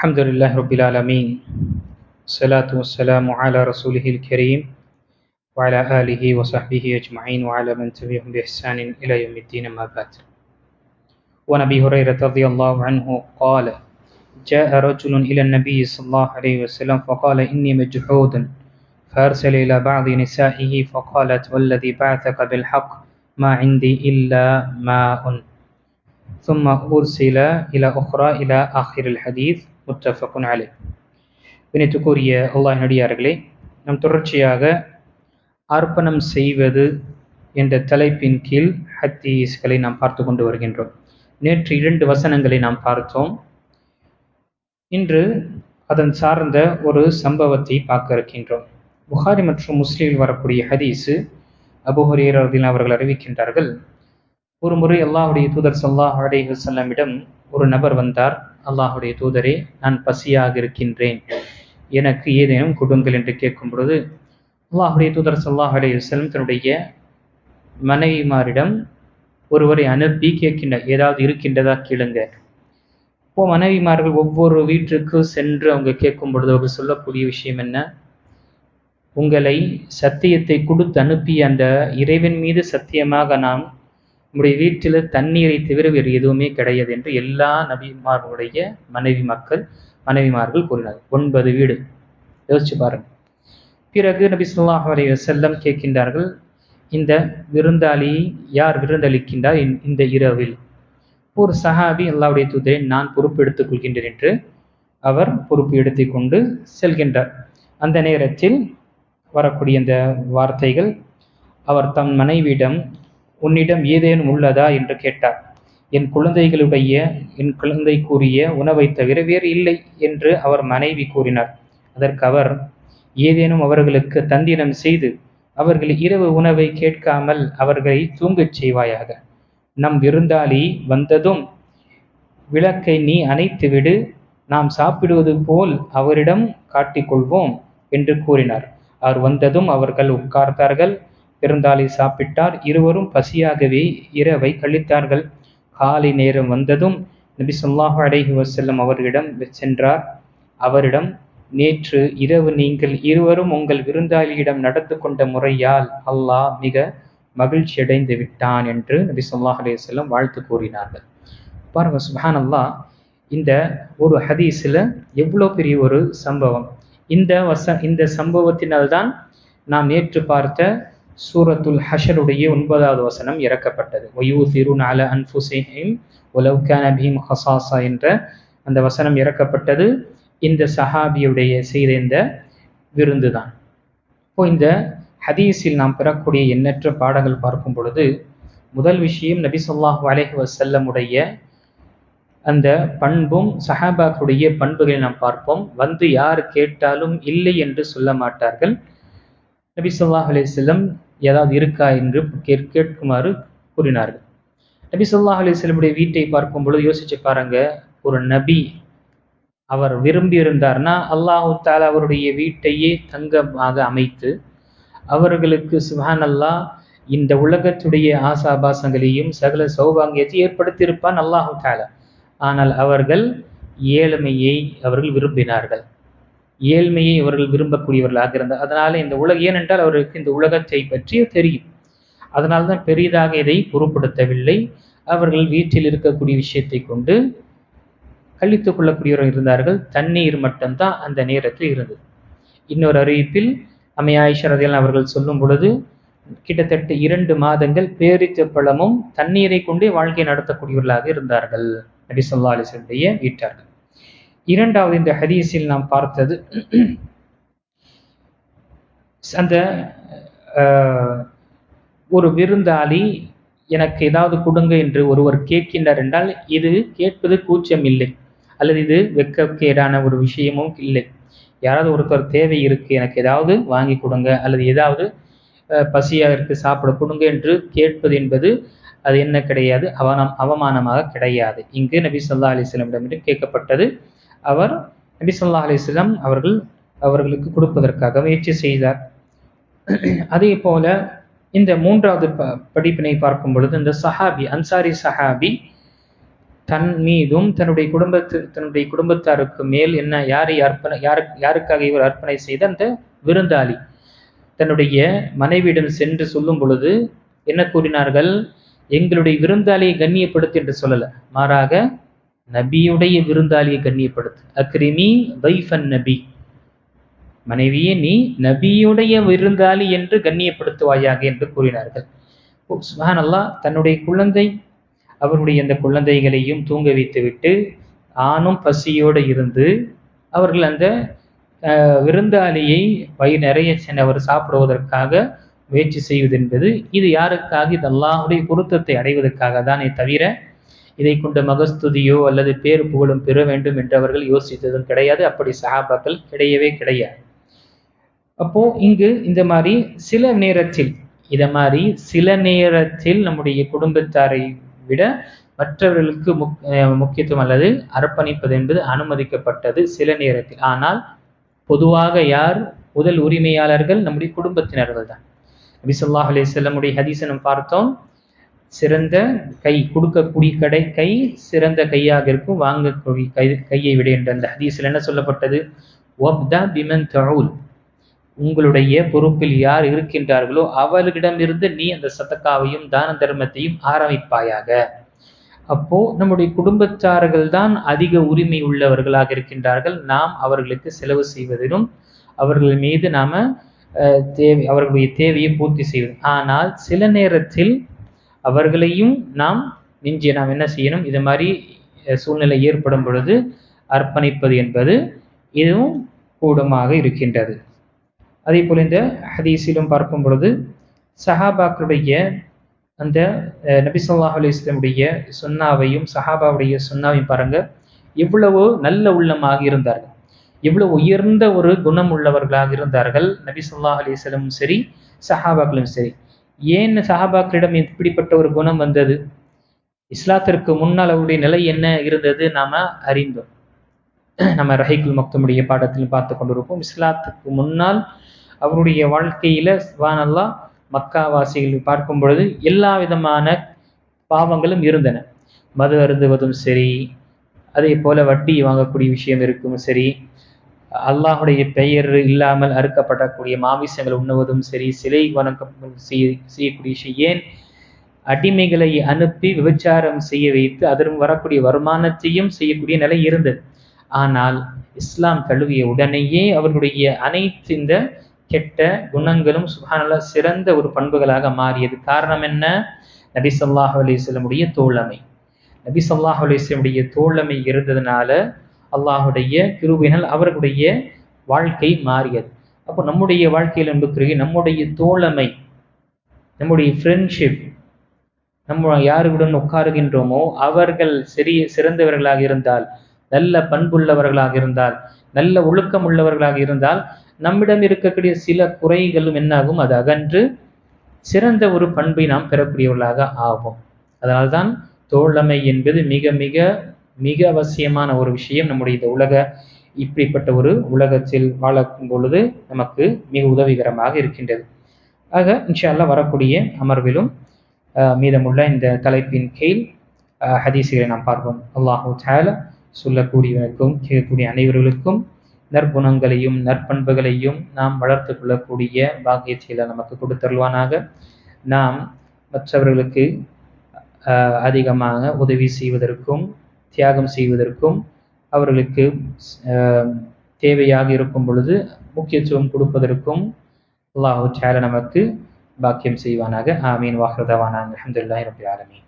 الحمد لله رب العالمين. الصلاة والسلام على رسوله الكريم وعلى آله وصحبه أجمعين وعلى من تبعهم بإحسان إلى يوم الدين ما بعد. وعن أبي هريرة رضي الله عنه قال جاء رجل إلى النبي صلى الله عليه وسلم فقال إني مجحود. فأرسل إلى بعض نسائه فقالت والذي بعثك بالحق ما عندي إلا ماء. ثم أرسل إلى أخرى إلى آخر الحديث முத்தஃபக்குன் அலே வினைத்துக்குரிய அல்லாஹ் நடிகார்களே நம் தொடர்ச்சியாக அர்ப்பணம் செய்வது என்ற தலைப்பின் கீழ் ஹத்தீஸ்களை நாம் பார்த்து கொண்டு வருகின்றோம். நேற்று இரண்டு வசனங்களை நாம் பார்த்தோம். இன்று அதன் சார்ந்த ஒரு சம்பவத்தை பார்க்க இருக்கின்றோம். புகாரி மற்றும் முஸ்லீமில் வரக்கூடிய ஹதீஸு அபுஹரீரதில் அவர்கள் அறிவிக்கின்றார்கள். ஒரு முறை அல்லாஹுடைய தூதர் சல்லாஹ் அலேஹ் ஒரு நபர் வந்தார். அல்லாஹுடைய தூதரே நான் பசியாக இருக்கின்றேன். எனக்கு ஏதேனும் கொடுங்கள் என்று கேட்கும் பொழுது அல்லாஹுடைய தூதர் சொல்லாஹ் அலே தன்னுடைய மனைவிமாரிடம் ஒருவரை அனுப்பி கேட்கின்ற ஏதாவது இருக்கின்றதா கேளுங்க. இப்போ மனைவிமார்கள் ஒவ்வொரு வீட்டுக்கு சென்று அவங்க கேட்கும் பொழுது அவர் சொல்லக்கூடிய விஷயம் என்ன? உங்களை சத்தியத்தை கொடுத்து அனுப்பிய அந்த இறைவன் மீது சத்தியமாக நாம் நம்முடைய வீட்டில் தண்ணீரை தவிர வேறு எதுவுமே கிடையாது என்று எல்லா நபிமார்களுடைய மனைவி மக்கள் மனைவிமார்கள் கூறினார் ஒன்பது வீடு. யோசிச்சு பாருங்க. பிறகு நபி சொல்லாஹ் அலி வசல்லம் கேட்கின்றார்கள் இந்த விருந்தாளி யார் விருந்தளிக்கின்றார் இந்த இரவில்? ஒரு சஹாபி அல்லாவுடைய தூதரை நான் பொறுப்பு எடுத்துக் கொள்கின்றேன் என்று அவர் பொறுப்பு எடுத்துக்கொண்டு செல்கின்றார். அந்த நேரத்தில் வரக்கூடிய இந்த வார்த்தைகள் அவர் தம் மனைவியிடம் உன்னிடம் ஏதேனும் உள்ளதா? என்று கேட்டார். என் குழந்தைகளுடைய என் குழந்தை கூறிய உணவை தவிர வேறு இல்லை என்று அவர் மனைவி கூறினார். அதற்கு அவர் ஏதேனும் அவர்களுக்கு தந்திரம் செய்து அவர்கள் இரவு உணவை கேட்காமல் அவர்களை தூங்கச் செய்வாயாக. நம் விருந்தாளி வந்ததும் விளக்கை நீ அணைத்துவிடு நாம் சாப்பிடுவது போல் அவரிடம் காட்டிக்கொள்வோம் என்று கூறினார். அவர் வந்ததும் அவர்கள் உட்கார்ந்தார்கள். விருந்தாளி சாப்பிட்டார். இருவரும் பசியாகவே இரவை கழித்தார்கள். காலை நேரம் வந்ததும் நபி சொல்லாஹு அடைஹி வசல்லம் அவர்களிடம் சென்றார். அவரிடம் நேற்று இரவு நீங்கள் இருவரும் உங்கள் விருந்தாளியிடம் நடந்து கொண்ட முறையால் அல்லாஹ் மிக மகிழ்ச்சி அடைந்து விட்டான் என்று நபி சொல்லாஹ் செல்லம் வாழ்த்து கூறினார்கள். பாருங்க சுஹான் அல்லா இந்த ஒரு ஹதீஸில் எவ்வளோ பெரிய ஒரு சம்பவம். இந்த வச இந்த சம்பவத்தினால்தான் நாம் நேற்று பார்த்த சூரத்துல் ஹஷருடைய ஒன்பதாவது வசனம் இறக்கப்பட்டது. ஒயூ திருநால அன்புசேஹிம் உலவுக்கான பீம் ஹசாசா என்ற அந்த வசனம் இறக்கப்பட்டது. இந்த சஹாபியுடைய செய்த இந்த விருந்து தான் இப்போ இந்த ஹதீஸில் நாம் பெறக்கூடிய எண்ணற்ற பாடங்கள் பார்க்கும் பொழுது முதல் விஷயம் நபி சொல்லாஹ் அலேஹ் வசல்லமுடைய அந்த பண்பும் சஹாபாக்களுடைய பண்புகளை நாம் பார்ப்போம். வந்து யார் கேட்டாலும் இல்லை என்று சொல்ல மாட்டார்கள். நபி சொல்லாஹ் அலிஸ்லம் ஏதாவது இருக்கா என்று கேட்குமாறு கூறினார்கள். நபி சொல்லாஹ் அலிஸ்லமுடைய வீட்டை பார்க்கும் பொழுது யோசிச்சு பாருங்க ஒரு நபி அவர் விரும்பி இருந்தார்னா அல்லாஹு தாலா அவருடைய வீட்டையே தங்கமாக அமைத்து அவர்களுக்கு சுஹான் அல்லா இந்த உலகத்துடைய ஆசாபாசங்களையும் சகல சௌபாங்கியத்தை ஏற்படுத்தியிருப்பான் அல்லாஹு தாலா ஆனால் அவர்கள் ஏழ்மையை அவர்கள் விரும்பினார்கள். ஏழ்மையை அவர்கள் விரும்பக்கூடியவர்களாக இருந்தார். அதனால இந்த உலக ஏனென்றால் அவருக்கு இந்த உலகத்தை பற்றி தெரியும். அதனால் தான் பெரிதாக இதை பொருட்படுத்தவில்லை. அவர்கள் வீட்டில் இருக்கக்கூடிய விஷயத்தை கொண்டு கழித்துக் கொள்ளக்கூடியவர்கள் இருந்தார்கள். தண்ணீர் மட்டும்தான் அந்த நேரத்தில் இருந்தது. இன்னொரு அறிவிப்பில் அம்மை அவர்கள் சொல்லும் பொழுது கிட்டத்தட்ட இரண்டு மாதங்கள் பேரித்த பழமும் தண்ணீரை கொண்டே வாழ்க்கை நடத்தக்கூடியவர்களாக இருந்தார்கள். நபி சொல்லா அலிசனுடைய வீட்டார்கள். இரண்டாவது இந்த ஹதீஸில் நாம் பார்த்தது அந்த ஒரு விருந்தாளி எனக்கு ஏதாவது கொடுங்க என்று ஒருவர் கேட்கின்றார் என்றால் இது கேட்பது கூச்சம் இல்லை. அல்லது இது வெக்கக்கேடான ஒரு விஷயமும் இல்லை. யாராவது ஒருத்தர் தேவை இருக்கு எனக்கு ஏதாவது வாங்கி கொடுங்க. அல்லது ஏதாவது பசியாக இருக்கு சாப்பிட கொடுங்க என்று கேட்பது என்பது அது என்ன கிடையாது? அவனம் அவமானமாக கிடையாது. இங்கு நபி சொல்லா என்று கேட்கப்பட்டது அவர் நபி சொல்லா அலிஸ்லாம் அவர்கள் அவர்களுக்கு கொடுப்பதற்காக முயற்சி செய்தார். அதே போல இந்த மூன்றாவது ப படிப்பினை பார்க்கும் பொழுது இந்த சஹாபி அன்சாரி சஹாபி தன் மீதும் தன்னுடைய குடும்பத்து தன்னுடைய குடும்பத்தாருக்கு மேல் என்ன யாரை அர்ப்பணை யாரு யாருக்காக இவர் அர்ப்பணை செய்த அந்த விருந்தாளி தன்னுடைய மனைவியிடம் சென்று சொல்லும் பொழுது என்ன கூறினார்கள்? எங்களுடைய விருந்தாளியை கண்ணியப்படுத்து என்று சொல்லலை. மாறாக நபியுடைய விருந்தாளியை கண்ணியப்படுத்து. அக்ரிமி வைஃபன் நபி. மனைவியே நீ நபியுடைய விருந்தாளி என்று கண்ணியப்படுத்துவாயாக என்று கூறினார்கள். சுபான் அல்லாஹ் தன்னுடைய குழந்தை அவருடைய அந்த குழந்தைகளையும் தூங்க வைத்துவிட்டு ஆணும் பசியோடு இருந்து அவர்கள் அந்த விருந்தாளியை வயிறு நிறைய அவர் சாப்பிடுவதற்காக முயற்சி செய்வது என்பது இது யாருக்காக? இது அல்லாஹுடைய பொருத்தத்தை அடைவதற்காக தானே தவிர இதை கொண்ட மகஸ்துதியோ அல்லது பேர் புகழும் பெற வேண்டும் என்று அவர்கள் யோசித்ததும் கிடையாது. அப்படி சஹாபாக்கள் கிடையவே கிடையாது. அப்போ இங்கு இந்த மாதிரி சில நேரத்தில் இத மாதிரி சில நேரத்தில் நம்முடைய குடும்பத்தாரை விட மற்றவர்களுக்கு முக் முக்கியத்துவம் அல்லது அர்ப்பணிப்பது என்பது அனுமதிக்கப்பட்டது சில நேரத்தில். ஆனால் பொதுவாக யார்? முதல் உரிமையாளர்கள் நம்முடைய குடும்பத்தினர்கள் தான். நபி சொல்லாஹ் அலிசல்லமுடைய ஹதீசனம் பார்த்தோம். சிறந்த கை கொடுக்கக்கூடிய கடை கை சிறந்த கையாக இருக்கும். வாங்கக்கூடிய கை கையை விட என்ற அந்த ஹதீஸில் என்ன சொல்லப்பட்டது? ஒப்தா பிமன் தவுல். உங்களுடைய பொறுப்பில் யார் இருக்கின்றார்களோ அவர்களிடமிருந்து நீ அந்த சதக்காவையும் தான தர்மத்தையும் ஆரம்பிப்பாயாக. அப்போ நம்முடைய குடும்பத்தார்கள் தான் அதிக உரிமை உள்ளவர்களாக இருக்கின்றார்கள். நாம் அவர்களுக்கு செலவு செய்வதிலும் அவர்கள் மீது நாம தேவை அவர்களுடைய தேவையை பூர்த்தி செய்வது ஆனால் சில நேரத்தில் அவர்களையும் நாம் மிஞ்சி நாம் என்ன செய்யணும்? இது மாதிரி சூழ்நிலை ஏற்படும் பொழுது அர்ப்பணிப்பது என்பது இதுவும் கூடமாக இருக்கின்றது. அதே போல் இந்த ஹதீஸிலும் பார்க்கும் பொழுது சஹாபாக்களுடைய அந்த நபி சொல்லாஹ் அலிஸ்லமுடைய சுன்னாவையும் சஹாபாவுடைய சுன்னாவையும் பாருங்க. எவ்வளவோ நல்ல உள்ளமாக இருந்தார்கள். எவ்வளவு உயர்ந்த ஒரு குணம் உள்ளவர்களாக இருந்தார்கள். நபி அலிஸ்லமும் சரி சஹாபாக்களும் சரி. ஏன் சஹாபாக்களிடம் இப்படிப்பட்ட ஒரு குணம் வந்தது? இஸ்லாத்திற்கு முன்னால் அவருடைய நிலை என்ன இருந்தது நாம் அறிந்தோம். நம்ம ரஹைக்குல் மக்தமுடைய பாடத்தில் பார்த்து கொண்டிருப்போம். இஸ்லாத்துக்கு முன்னால் அவருடைய வாழ்க்கையில் சுபானல்லா மக்காவாசிகள் பார்க்கும் பொழுது எல்லா விதமான பாவங்களும் இருந்தன. மது அருந்துவதும் சரி அதே போல வட்டி வாங்கக்கூடிய விஷயம் இருக்கும் சரி அல்லாஹுடைய பெயர் இல்லாமல் அறுக்கப்படக்கூடிய மாமிசங்கள் உண்ணுவதும் சரி சிலை வணக்கம் செய்ய செய்யக்கூடிய ஏன் அடிமைகளை அனுப்பி விபச்சாரம் செய்ய வைத்து அதற்கு வரக்கூடிய வருமானத்தையும் செய்யக்கூடிய நிலை இருந்தது. ஆனால் இஸ்லாம் தழுவிய உடனேயே அவர்களுடைய அனைத்து இந்த கெட்ட குணங்களும் சுகானலா சிறந்த ஒரு பண்புகளாக மாறியது. காரணம் என்ன? நபி சொல்லாஹ் அலிஸ்லமுடைய தோழமை. நபி சொல்லாஹ் அலிஸ்லமுடைய தோழமை இருந்ததுனால அல்லாஹுடைய கிருபினால் அவர்களுடைய வாழ்க்கை மாறியது. அப்போ நம்முடைய வாழ்க்கையில் என்பது நம்முடைய தோழமை நம்முடைய ஃப்ரெண்ட்ஷிப் நம்ம யாருடன் உட்காருகின்றோமோ அவர்கள் சிறிய சிறந்தவர்களாக இருந்தால் நல்ல பண்புள்ளவர்களாக இருந்தால் நல்ல ஒழுக்கம் உள்ளவர்களாக இருந்தால் நம்மிடம் இருக்கக்கூடிய சில குறைகளும் என்னாகும்? அது அகன்று சிறந்த ஒரு பண்பை நாம் பெறக்கூடியவர்களாக ஆகும் அதனால்தான் தோழமை என்பது மிக மிக மிக அவசியமான ஒரு விஷயம் நம்முடைய இந்த உலக இப்படிப்பட்ட ஒரு உலகத்தில் வாழக்கும் பொழுது நமக்கு மிக உதவிகரமாக இருக்கின்றது. ஆக இன்ஷால்லா வரக்கூடிய அமர்விலும் மீதமுள்ள இந்த தலைப்பின் கீழ் ஹதீசுகளை நாம் பார்ப்போம். அல்லாஹூ தால சொல்லக்கூடியவனுக்கும் கேட்கக்கூடிய அனைவர்களுக்கும் நற்குணங்களையும் நற்பண்புகளையும் நாம் வளர்த்து கொள்ளக்கூடிய பாக்கியத்தை நமக்கு கொடுத்தருள்வானாக. நாம் மற்றவர்களுக்கு அதிகமாக உதவி செய்வதற்கும் தியாகம் செய்வதற்கும் அவர்களுக்கு தேவையாக இருக்கும் பொழுது முக்கியத்துவம் கொடுப்பதற்கும் அல்லாஹு சேல நமக்கு பாக்கியம் செய்வானாக. ஆமீன். வாஹ்ரதவானா. அஹமதுல்லாஹி ரபி ஆலமீன்.